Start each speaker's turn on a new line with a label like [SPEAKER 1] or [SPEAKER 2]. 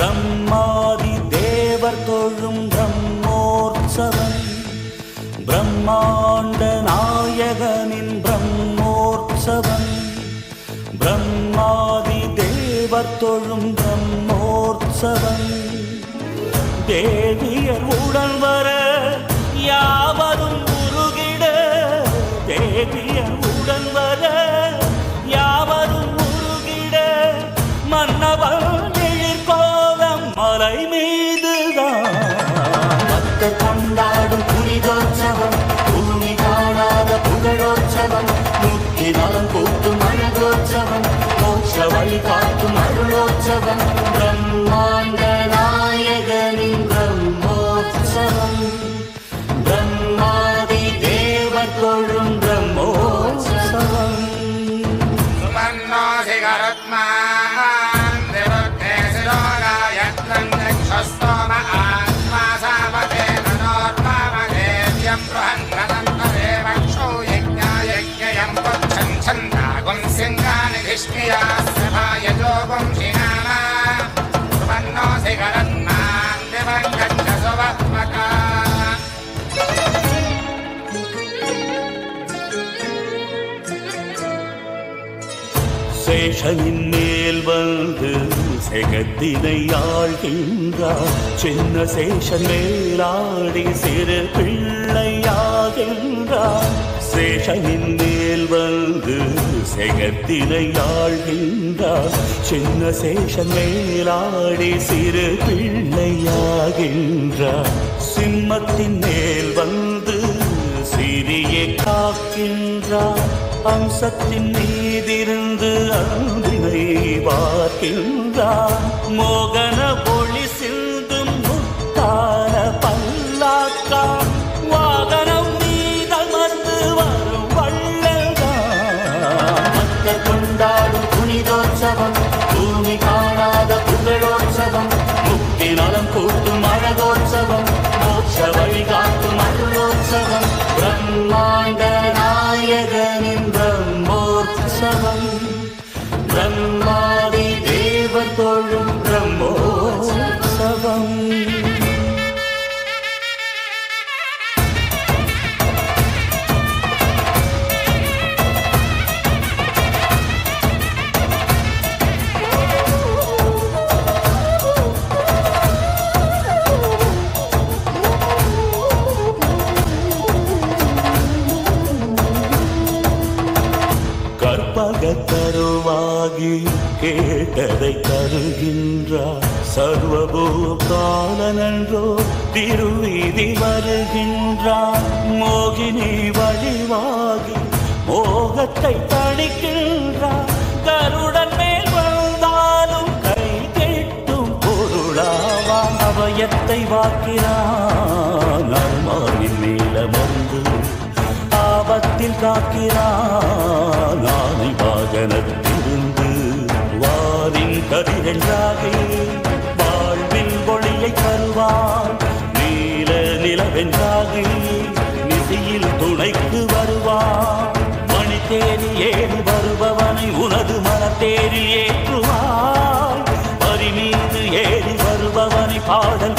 [SPEAKER 1] பிரம்மாதி தேவர் தொழும் பிரம்மோற்சவம். பிரம்மாண்ட நாயகனின் பிரம்மோற்சவம். பிரம்மாதி தேவர் தொழும் பிரம்மோற்சவம். தேவியர் உடல்வர் மீதுதான். பக்தர் கொண்டாடும் புனிதோற்சவம் பூமி காணாத புகழோற்சவம் முக்தி நலம் கூட்டும் அழகோற்சவம் மோட்ச வழி காட்டும் அருளோற்சவம்.
[SPEAKER 2] सिंहानि धिष्मियास्य भायजोगुं शिनाना सुमन्नो सिगरत्मान् दिवङ्गच्छ सुवत्मका
[SPEAKER 1] சேஷனின் மேல் வந்து செகத்தினை ஆழ்கின்றார் சின்ன சேஷன் மேலாடி சிறு பிள்ளையாகின்றார் சேஷனின் மேல் வந்து செகத்திலை ஆழ்கின்றார் சின்ன சேஷன் மேலாடி சிறு பிள்ளையாகின்றார். சிம்மத்தின் மேல் வந்து சிறிய காக்கின்றார். அம்சத்தின் மீதிருந்து அன்பினை பார்க்கின்றார் மோகன தருவாக தருவாகி கேட்டதை தருகின்றார் சர்வபூதாளனன்றோ திருவீதி வருகின்றார் மோகினி வழிவாகி மோகத்தை தணிக்கின்றார் கருடன் மேல் வந்தாலும் கை கெட்டும் பொருளாவான் அபயத்தை வாக்கிறான் அருமாவின் நீளமர்ந்து ஆபத்தில் காக்கிறான். கதிரென்றாகி வாழ்வின் ஒளியை தருவான். நீல நிலவென்றாகி நிதியில் துணைக்கு வருவான். மணி தேடி ஏறி வருபவனை உனது மனத்தேரில் ஏற்றுவாய் பரிமீது ஏறி வருபவனை பாடல்